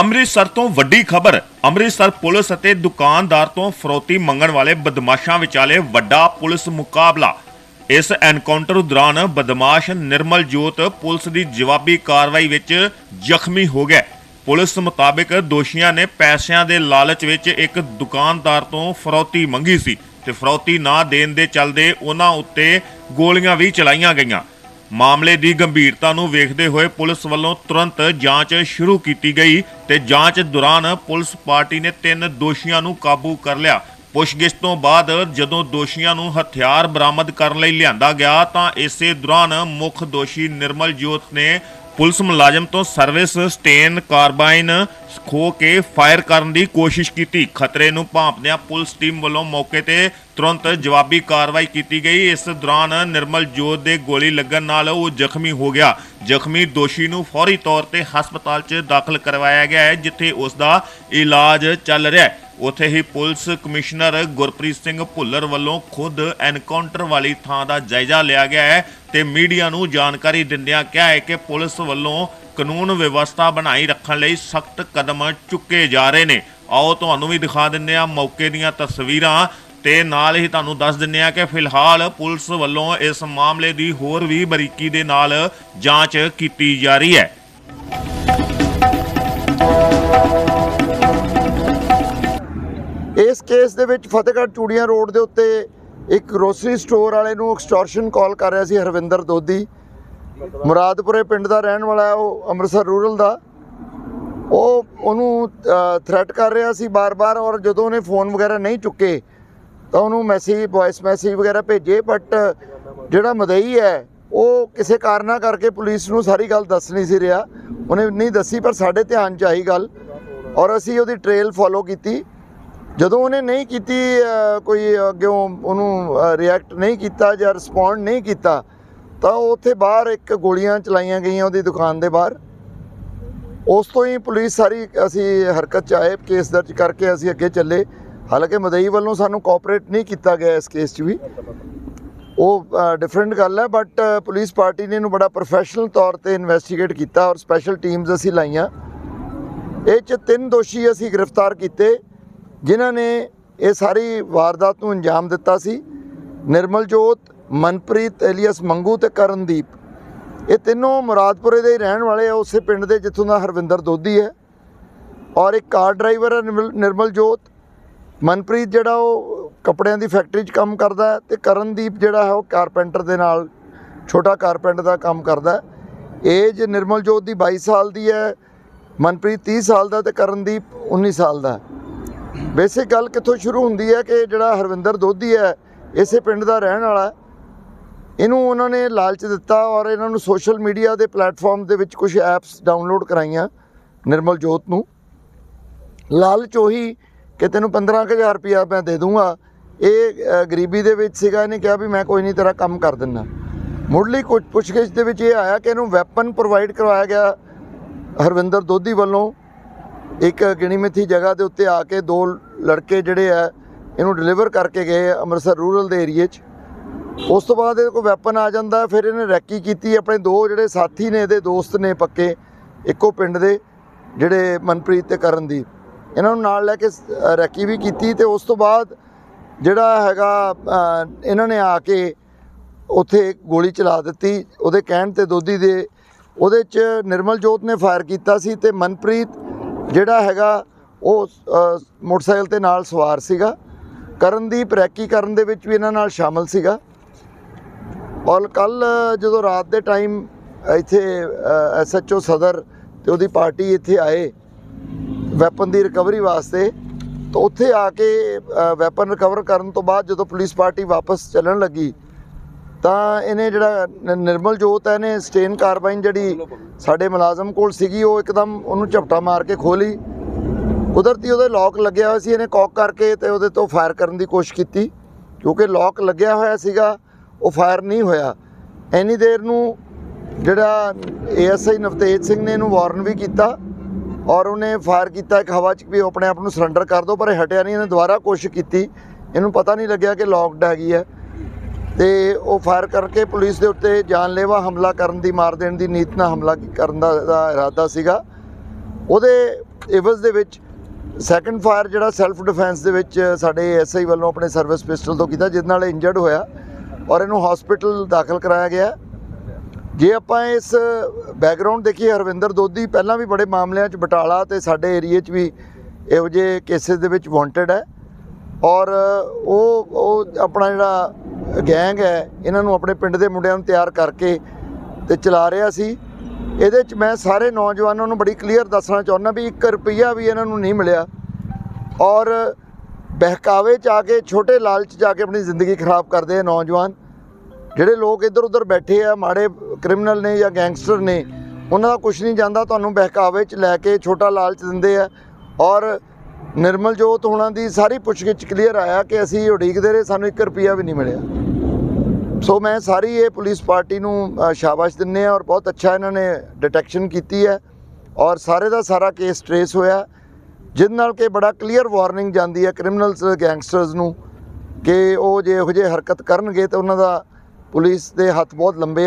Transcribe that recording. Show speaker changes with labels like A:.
A: ਅੰਮ੍ਰਿਤਸਰ ਤੋਂ ਵੱਡੀ ਖਬਰ, ਅੰਮ੍ਰਿਤਸਰ ਪੁਲਿਸ ਅਤੇ ਦੁਕਾਨਦਾਰ ਤੋਂ ਫਰੋਤੀ ਮੰਗਣ ਵਾਲੇ ਬਦਮਾਸ਼ਾਂ ਵਿਚਾਲੇ ਵੱਡਾ ਪੁਲਿਸ ਮੁਕਾਬਲਾ। ਇਸ ਐਨਕਾਊਂਟਰ ਦੌਰਾਨ ਬਦਮਾਸ਼ ਨਿਰਮਲ ਜੋਤ ਪੁਲਿਸ ਦੀ ਜਵਾਬੀ ਕਾਰਵਾਈ ਵਿੱਚ ਜ਼ਖਮੀ ਹੋ ਗਿਆ। ਪੁਲਿਸ ਮੁਤਾਬਕ ਦੋਸ਼ੀਆਂ ਨੇ ਪੈਸਿਆਂ ਦੇ ਲਾਲਚ ਵਿੱਚ ਇੱਕ ਦੁਕਾਨਦਾਰ ਤੋਂ ਫਰੋਤੀ ਮੰਗੀ ਸੀ ਤੇ ਫਰੋਤੀ ਨਾ ਦੇਣ ਦੇ ਚੱਲਦੇ ਉਹਨਾਂ ਉੱਤੇ ਗੋਲੀਆਂ ਵੀ ਚਲਾਈਆਂ ਗਈਆਂ। ਮਾਮਲੇ ਦੀ ਗੰਭੀਰਤਾ ਨੂੰ ਵੇਖਦੇ ਹੋਏ ਪੁਲਿਸ ਵੱਲੋਂ ਤੁਰੰਤ ਜਾਂਚ ਸ਼ੁਰੂ ਕੀਤੀ ਗਈ ਤੇ ਜਾਂਚ ਦੌਰਾਨ ਪੁਲਿਸ ਪਾਰਟੀ ਨੇ ਤਿੰਨ ਦੋਸ਼ੀਆਂ ਨੂੰ ਕਾਬੂ ਕਰ ਲਿਆ। ਪੁੱਛਗਿੱਛ ਤੋਂ ਬਾਅਦ ਜਦੋਂ ਦੋਸ਼ੀਆਂ ਨੂੰ ਹਥਿਆਰ ਬਰਾਮਦ ਕਰਨ ਲਈ ਲਿਆਂਦਾ ਗਿਆ ਤਾਂ ਇਸੇ ਦੌਰਾਨ ਮੁੱਖ ਦੋਸ਼ੀ ਨਿਰਮਲ ਜੋਤ ਨੇ ਪੁਲਿਸ ਮੁਲਾਜ਼ਮ ਤੋਂ ਸਰਵਿਸ ਸਟੇਨ ਕਾਰਬਾਈਨ ਖੋ ਕੇ ਫਾਇਰ ਕਰਨ ਦੀ ਕੋਸ਼ਿਸ਼ ਕੀਤੀ। ਖਤਰੇ ਨੂੰ ਭਾਂਪਦਿਆਂ ਪੁਲਿਸ ਟੀਮ ਵੱਲੋਂ ਮੌਕੇ ਤੇ ਤੁਰੰਤ ਜਵਾਬੀ ਕਾਰਵਾਈ ਕੀਤੀ ਗਈ। ਇਸ ਦੌਰਾਨ ਨਿਰਮਲ ਜੋਤ ਦੇ ਗੋਲੀ ਲੱਗਣ ਨਾਲ ਉਹ ਜ਼ਖਮੀ ਹੋ ਗਿਆ। ਜ਼ਖਮੀ ਦੋਸ਼ੀ ਨੂੰ ਫੌਰੀ ਤੌਰ ਤੇ ਹਸਪਤਾਲ 'ਚ ਦਾਖਲ ਕਰਵਾਇਆ ਗਿਆ ਹੈ, ਜਿੱਥੇ ਉਸ ਦਾ ਇਲਾਜ ਚੱਲ ਰਿਹਾ ਹੈ। ਉੱਥੇ ਹੀ ਪੁਲਿਸ ਕਮਿਸ਼ਨਰ ਗੁਰਪ੍ਰੀਤ ਸਿੰਘ ਭੁੱਲਰ ਵੱਲੋਂ ਖੁਦ ਐਨਕਾਊਂਟਰ ਵਾਲੀ ਥਾਂ ਦਾ ਜਾਇਜ਼ਾ ਲਿਆ ਗਿਆ ਹੈ ਤੇ ਮੀਡੀਆ ਨੂੰ ਜਾਣਕਾਰੀ ਦਿੰਦਿਆਂ ਕਿਹਾ ਹੈ ਕਿ ਪੁਲਿਸ ਵੱਲੋਂ ਕਾਨੂੰਨ ਵਿਵਸਥਾ ਬਣਾਈ ਰੱਖਣ ਲਈ ਸਖਤ ਕਦਮ ਚੁੱਕੇ ਜਾ ਰਹੇ ਨੇ। ਆਓ ਤੁਹਾਨੂੰ ਵੀ ਦਿਖਾ ਦਿੰਦੇ ਆ ਮੌਕੇ ਦੀਆਂ ਤਸਵੀਰਾਂ। ਤੇ ਨਾਲ ਹੀ ਤੁਹਾਨੂੰ ਦੱਸ ਦਿੰਦੇ ਆ ਕਿ ਫਿਲਹਾਲ ਪੁਲਿਸ ਵੱਲੋਂ ਇਸ ਮਾਮਲੇ ਦੀ ਹੋਰ ਵੀ ਬਰੀਕੀ ਦੇ ਨਾਲ ਜਾਂਚ ਕੀਤੀ ਜਾ ਰਹੀ ਹੈ।
B: ਇਸ ਕੇਸ ਦੇ ਵਿੱਚ ਫਤਿਹਗੜ੍ਹ ਚੂੜੀਆਂ ਰੋਡ ਦੇ ਉੱਤੇ ਇੱਕ ਗਰੋਸਰੀ ਸਟੋਰ ਵਾਲੇ ਨੂੰ ਐਕਸਟੋਰਸ਼ਨ ਕਾਲ ਕਰ ਰਿਹਾ ਸੀ ਹਰਵਿੰਦਰ ਦੋਦੀ ਮੁਰਾਦਪੁਰੇ ਪਿੰਡ ਦਾ ਰਹਿਣ ਵਾਲਾ ਉਹ ਅੰਮ੍ਰਿਤਸਰ ਰੂਰਲ ਦਾ। ਉਹ ਉਹਨੂੰ ਥ੍ਰੈਟ ਕਰ ਰਿਹਾ ਸੀ ਬਾਰ-ਬਾਰ ਔਰ ਜਦੋਂ ਉਹਨੇ ਫੋਨ ਵਗੈਰਾ ਨਹੀਂ ਚੁੱਕੇ ਤਾਂ ਉਹਨੂੰ ਮੈਸੇਜ ਵੌਇਸ ਮੈਸੇਜ ਵਗੈਰਾ ਭੇਜੇ ਬਟ ਜਿਹੜਾ ਮਦਈ ਹੈ, ਉਹ ਕਿਸੇ ਕਾਰਨਾ ਕਰਕੇ ਪੁਲਿਸ ਨੂੰ ਸਾਰੀ ਗੱਲ ਦੱਸ ਨਹੀਂ ਸੀ ਰਿਹਾ। ਉਹਨੇ ਨਹੀਂ ਦੱਸੀ, ਪਰ ਸਾਡੇ ਧਿਆਨ 'ਚ ਆਈ ਗੱਲ। ਔਰ ਅਸੀਂ ਉਹਦੀ ਟ੍ਰੇਲ ਫੋਲੋ ਕੀਤੀ। ਜਦੋਂ ਉਹਨੇ ਨਹੀਂ ਕੀਤੀ ਕੋਈ ਅੱਗੇ ਉਹਨੂੰ ਰਿਐਕਟ ਨਹੀਂ ਕੀਤਾ ਜਾਂ ਰਿਸਪੌਂਡ ਨਹੀਂ ਕੀਤਾ, ਤਾਂ ਉੱਥੇ ਬਾਹਰ ਇੱਕ ਗੋਲੀਆਂ ਚਲਾਈਆਂ ਗਈਆਂ ਉਹਦੀ ਦੁਕਾਨ ਦੇ ਬਾਹਰ। ਉਸ ਤੋਂ ਹੀ ਪੁਲਿਸ ਸਾਰੀ ਅਸੀਂ ਹਰਕਤ ਚ ਆਏ ਕੇਸ ਦਰਜ ਕਰਕੇ ਅਸੀਂ ਅੱਗੇ ਚੱਲੇ। ਹਾਲਾਂਕਿ ਮਦਈ ਵੱਲੋਂ ਸਾਨੂੰ ਕੋਆਪਰੇਟ ਨਹੀਂ ਕੀਤਾ ਗਿਆ ਇਸ ਕੇਸ 'ਚ ਵੀ। ਉਹ ਡਿਫਰੈਂਟ ਗੱਲ ਹੈ ਬਟ ਪੁਲਿਸ ਪਾਰਟੀ ਨੇ ਇਹਨੂੰ ਬੜਾ ਪ੍ਰੋਫੈਸ਼ਨਲ ਤੌਰ ਤੇ ਇਨਵੈਸਟੀਗੇਟ ਕੀਤਾ ਔਰ ਸਪੈਸ਼ਲ ਟੀਮਸ ਅਸੀਂ ਲਾਈਆਂ। ਇਹ ਚ ਤਿੰਨ ਦੋਸ਼ੀ ਅਸੀਂ ਗ੍ਰਿਫਤਾਰ ਕੀਤੇ, ਜਿਨ੍ਹਾਂ ਨੇ ਇਹ ਸਾਰੀ ਵਾਰਦਾਤ ਨੂੰ ਅੰਜਾਮ ਦਿੱਤਾ ਸੀ। ਨਿਰਮਲ ਜੋਤ ਮਨਪ੍ਰੀਤ ਐਲੀਅਸ ਮੰਗੂ ਤੇ ਕਰਨਦੀਪ। ਇਹ ਤਿੰਨੋਂ ਮੁਰਾਦਪੁਰੇ ਦੇ ਹੀ ਰਹਿਣ ਵਾਲੇ ਆ, ਉਸੇ ਪਿੰਡ ਦੇ ਜਿੱਥੋਂ ਦਾ ਹਰਵਿੰਦਰ ਦੋਦੀ ਹੈ। ਔਰ ਇੱਕ ਕਾਰ ਡਰਾਈਵਰ ਹੈ ਨਿਰਮਲ- ਨਿਰਮਲ ਜੋਤ ਮਨਪ੍ਰੀਤ ਜਿਹੜਾ ਉਹ ਕੱਪੜਿਆਂ ਦੀ ਫੈਕਟਰੀ 'ਚ ਕੰਮ ਕਰਦਾ ਹੈ ਤੇ ਕਰਨਦੀਪ ਜਿਹੜਾ ਹੈ ਉਹ ਕਾਰਪੈਂਟਰ ਦੇ ਨਾਲ, ਛੋਟਾ ਕਾਰਪੈਂਟਰ ਦਾ ਕੰਮ ਕਰਦਾ ਏਜ ਨਿਰਮਲ ਜੋਤ ਦੀ 22 ਸਾਲ ਦੀ ਹੈ, ਮਨਪ੍ਰੀਤ 30 ਸਾਲ ਦਾ ਤੇ ਕਰਨਦੀਪ 19 ਸਾਲ ਦਾ ਬੇਸਿਕ ਗੱਲ ਕਿੱਥੋਂ ਸ਼ੁਰੂ ਹੁੰਦੀ ਹੈ ਕਿ ਜਿਹੜਾ ਹਰਵਿੰਦਰ ਦੋਧੀ ਹੈ, ਇਸੇ ਪਿੰਡ ਦਾ ਰਹਿਣ ਵਾਲਾ ਇਹਨੂੰ ਉਹਨਾਂ ਨੇ ਲਾਲਚ ਦਿੱਤਾ ਔਰ ਇਹਨਾਂ ਨੂੰ ਸੋਸ਼ਲ ਮੀਡੀਆ ਦੇ ਪਲੇਟਫਾਰਮ ਦੇ ਵਿੱਚ ਕੁਝ ਐਪਸ ਡਾਊਨਲੋਡ ਕਰਾਈਆਂ ਨਿਰਮਲ ਜੋਤ ਨੂੰ। ਲਾਲਚ ਉਹੀ ਕਿ ਤੈਨੂੰ 15000 ਰੁਪਇਆ ਮੈਂ ਦੇ ਦੂੰਗਾ। ਇਹ ਗਰੀਬੀ ਦੇ ਵਿੱਚ ਸੀਗਾ, ਇਹਨੇ ਕਿਹਾ ਵੀ ਮੈਂ ਕੋਈ ਨਹੀਂ ਤੇਰਾ ਕੰਮ ਕਰ ਦਿੰਦਾ ਮੁੱਢਲੀ ਕੁਝ ਪੁੱਛਗਿੱਛ ਦੇ ਵਿੱਚ ਇਹ ਆਇਆ ਕਿ ਇਹਨੂੰ ਵੈਪਨ ਪ੍ਰੋਵਾਈਡ ਕਰਵਾਇਆ ਗਿਆ ਹਰਵਿੰਦਰ ਦੋਧੀ ਵੱਲੋਂ। ਇੱਕ ਗਿਣੀ ਮਿੱਥੀ ਜਗ੍ਹਾ ਦੇ ਉੱਤੇ ਆ ਕੇ ਦੋ ਲੜਕੇ ਜਿਹੜੇ ਆ, ਇਹਨੂੰ ਡਿਲੀਵਰ ਕਰਕੇ ਗਏ ਅੰਮ੍ਰਿਤਸਰ ਰੂਰਲ ਦੇ ਏਰੀਏ 'ਚ। ਉਸ ਤੋਂ ਬਾਅਦ ਇਹਦੇ ਕੋਲ ਵੈਪਨ ਆ ਜਾਂਦਾ, ਫਿਰ ਇਹਨੇ ਰੈਕੀ ਕੀਤੀ, ਆਪਣੇ ਦੋ ਜਿਹੜੇ ਸਾਥੀ ਨੇ, ਇਹਦੇ ਦੋਸਤ ਨੇ ਪੱਕੇ, ਇੱਕੋ ਪਿੰਡ ਦੇ, ਜਿਹੜੇ ਮਨਪ੍ਰੀਤ ਤੇ ਕਰਨਦੀਪ। ਇਹਨਾਂ ਨੂੰ ਨਾਲ ਲੈ ਕੇ ਰੈਕੀ ਵੀ ਕੀਤੀ ਤੇ ਉਸ ਤੋਂ ਬਾਅਦ ਜਿਹੜਾ ਹੈਗਾ ਇਹਨਾਂ ਨੇ ਆ ਕੇ ਉੱਥੇ ਗੋਲੀ ਚਲਾ ਦਿੱਤੀ। ਉਹਦੇ ਕਹਿਣ ਤੇ ਦੋਦੀ ਦੇ ਉਹਦੇ ਚ ਨਿਰਮਲ ਜੋਤ ਨੇ ਫਾਇਰ ਕੀਤਾ ਸੀ ਤੇ ਮਨਪ੍ਰੀਤ ਜਿਹੜਾ ਹੈਗਾ, ਉਹ ਮੋਟਰਸਾਈਕਲ ਤੇ ਨਾਲ ਸਵਾਰ ਸੀਗਾ। ਕਰਨਦੀਪ ਰੈਕੀ ਕਰਨ ਦੇ ਵਿੱਚ ਵੀ ਇਹਨਾਂ ਨਾਲ ਸ਼ਾਮਲ ਸੀਗਾ। ਔਰ ਕੱਲ ਜਦੋਂ ਰਾਤ ਦੇ ਟਾਈਮ ਇੱਥੇ ਐਸਐਚਓ ਸਦਰ ਤੇ ਉਹਦੀ ਪਾਰਟੀ ਇੱਥੇ ਆਏ ਵੈਪਨ ਦੀ ਰਿਕਵਰੀ ਵਾਸਤੇ, ਤਾਂ ਉੱਥੇ ਆ ਕੇ ਵੈਪਨ ਰਿਕਵਰ ਕਰਨ ਤੋਂ ਬਾਅਦ ਜਦੋਂ ਪੁਲਿਸ ਪਾਰਟੀ ਵਾਪਸ ਚੱਲਣ ਲੱਗੀ, ਤਾਂ ਇਹਨੇ ਜਿਹੜਾ ਨਿਰਮਲ ਜੋਤ ਹੈ, ਇਹਨੇ ਸਟੇਨ ਕਾਰਬਾਈਨ ਜਿਹੜੀ ਸਾਡੇ ਮੁਲਾਜ਼ਮ ਕੋਲ ਸੀਗੀ, ਉਹ ਇੱਕਦਮ ਉਹਨੂੰ ਝਪਟਾ ਮਾਰ ਕੇ ਖੋਲੀ। ਕੁਦਰਤੀ ਉਹਦੇ ਲੋਕ ਲੱਗਿਆ ਹੋਇਆ ਸੀ, ਇਹਨੇ ਕੌਕ ਕਰਕੇ ਤੇ ਉਹਦੇ ਤੋਂ ਫਾਇਰ ਕਰਨ ਦੀ ਕੋਸ਼ਿਸ਼ ਕੀਤੀ, ਕਿਉਂਕਿ ਲੋਕ ਲੱਗਿਆ ਹੋਇਆ ਸੀਗਾ, ਉਹ ਫਾਇਰ ਨਹੀਂ ਹੋਇਆ। ਐਨੀ ਦੇਰ ਨੂੰ ਜਿਹੜਾ ਏਐਸਆਈ ਨਵਤੇਜ ਸਿੰਘ ਨੇ ਇਹਨੂੰ ਵਾਰਨ ਵੀ ਕੀਤਾ ਔਰ ਉਹਨੇ ਫਾਇਰ ਕੀਤਾ, ਇੱਕ ਹਵਾ 'ਚ ਵੀ ਉਹ ਆਪਣੇ ਆਪ ਨੂੰ ਸਰੈਂਡਰ ਕਰ ਦੋ, ਪਰ ਇਹ ਹਟਿਆ ਨਹੀਂ, ਇਹਨੇ ਦੁਬਾਰਾ ਕੋਸ਼ਿਸ਼ ਕੀਤੀ। ਇਹਨੂੰ ਪਤਾ ਨਹੀਂ ਲੱਗਿਆ ਕਿ ਲੌਕਡ ਹੈਗੀ ਹੈ। ਤੇ ਉਹ ਫਾਇਰ ਕਰਕੇ ਪੁਲਿਸ ਦੇ ਉੱਤੇ ਜਾਨਲੇਵਾ ਹਮਲਾ ਕਰਨ ਦੀ, ਮਾਰ ਦੇਣ ਦੀ ਨੀਤ ਨਾਲ ਹਮਲਾ ਕਰਨ ਦਾ ਇਹਦਾ ਇਰਾਦਾ ਸੀਗਾ। ਉਹਦੇ ਇਵਜ਼ ਦੇ ਵਿੱਚ ਸੈਕੰਡ ਫਾਇਰ ਜਿਹੜਾ ਸੈਲਫ ਡਿਫੈਂਸ ਦੇ ਵਿੱਚ ਸਾਡੇ ਐਸਆਈ ਵੱਲੋਂ ਆਪਣੇ ਸਰਵਿਸ ਪਿਸਟਲ ਤੋਂ ਕੀਤਾ ਜਿਸ ਨਾਲ ਇੰਜਰਡ ਹੋਇਆ। ਔਰ ਇਹਨੂੰ ਹਸਪੀਟਲ ਦਾਖਲ ਕਰਾਇਆ ਗਿਆ। ਜੇ ਆਪਾਂ ਇਸ ਬੈਕਗ੍ਰਾਉਂਡ ਦੇਖੀਏ, ਹਰਵਿੰਦਰ ਦੋਦੀ ਪਹਿਲਾਂ ਵੀ ਬੜੇ ਮਾਮਲਿਆਂ 'ਚ ਬਟਾਲਾ ਤੇ ਸਾਡੇ ਏਰੀਏ 'ਚ ਵੀ ਇਹੋ ਜਿਹੇ ਕੇਸਿਸ ਦੇ ਵਿੱਚ ਵਾਂਟਡ ਹੈ। ਔਰ ਉਹ ਉਹ ਆਪਣਾ ਜਿਹੜਾ ਗੈਂਗ ਹੈ, ਇਹਨਾਂ ਨੂੰ ਆਪਣੇ ਪਿੰਡ ਦੇ ਮੁੰਡਿਆਂ ਨੂੰ ਤਿਆਰ ਕਰਕੇ ਤੇ ਚਲਾ ਰਿਹਾ ਸੀ। ਇਹਦੇ 'ਚ ਮੈਂ ਸਾਰੇ ਨੌਜਵਾਨਾਂ ਨੂੰ ਬੜੀ ਕਲੀਅਰ ਦੱਸਣਾ ਚਾਹੁੰਦਾ ਵੀ 1 ਰੁਪਈਆ ਵੀ ਇਹਨਾਂ ਨੂੰ ਨਹੀਂ ਮਿਲਿਆ। ਔਰ ਬਹਿਕਾਵੇ 'ਚ ਆ ਕੇ, ਛੋਟੇ ਲਾਲਚ 'ਚ ਆ ਕੇ ਆਪਣੀ ਜ਼ਿੰਦਗੀ ਖਰਾਬ ਕਰਦੇ ਆ ਨੌਜਵਾਨ। ਜਿਹੜੇ ਲੋਕ ਇੱਧਰ ਉੱਧਰ ਬੈਠੇ ਆ, ਮਾੜੇ ਕ੍ਰਿਮੀਨਲ ਨੇ ਜਾਂ ਗੈਂਗਸਟਰ ਨੇ, ਉਹਨਾਂ ਦਾ ਕੁਝ ਨਹੀਂ ਜਾਂਦਾ, ਤੁਹਾਨੂੰ ਬਹਿਕਾਵੇ 'ਚ ਲੈ ਕੇ ਛੋਟਾ ਲਾਲਚ ਦਿੰਦੇ ਆ। ਔਰ ਨਿਰਮਲ ਜੋਤ ਹੋਣਾ ਦੀ ਸਾਰੀ ਪੁੱਛਗਿੱਛ ਕਲੀਅਰ ਆਇਆ ਕਿ ਅਸੀਂ ਉਡੀਕਦੇ ਰਹੇ, ਸਾਨੂੰ 1 ਰੁਪਿਆ ਵੀ ਨਹੀਂ ਮਿਲਿਆ। ਸੋ ਮੈਂ ਸਾਰੀ ਇਹ ਪੁਲਿਸ ਪਾਰਟੀ ਨੂੰ ਸ਼ਾਬਾਸ਼ ਦਿੰਨੇ ਆ ਔਰ ਬਹੁਤ ਅੱਛਾ ਇਹਨਾਂ ਨੇ ਡਿਟੈਕਸ਼ਨ ਕੀਤੀ ਹੈ। ਔਰ ਸਾਰੇ ਦਾ ਸਾਰਾ ਕੇਸ ਟਰੇਸ ਹੋਇਆ। ਜਿਹਦੇ ਨਾਲ ਕਿ ਬੜਾ ਕਲੀਅਰ ਵਾਰਨਿੰਗ ਜਾਂਦੀ ਹੈ ਕ੍ਰਿਮੀਨਲਸ, ਗੈਂਗਸਟਰਸ ਨੂੰ ਕਿ ਉਹ ਜੇ ਇਹੋ ਜਿਹੇ ਹਰਕਤ ਕਰਨਗੇ ਤਾਂ ਉਹਨਾਂ ਦਾ ਪੁਲਿਸ ਦੇ ਹੱਥ ਬਹੁਤ ਲੰਬੇ ਆ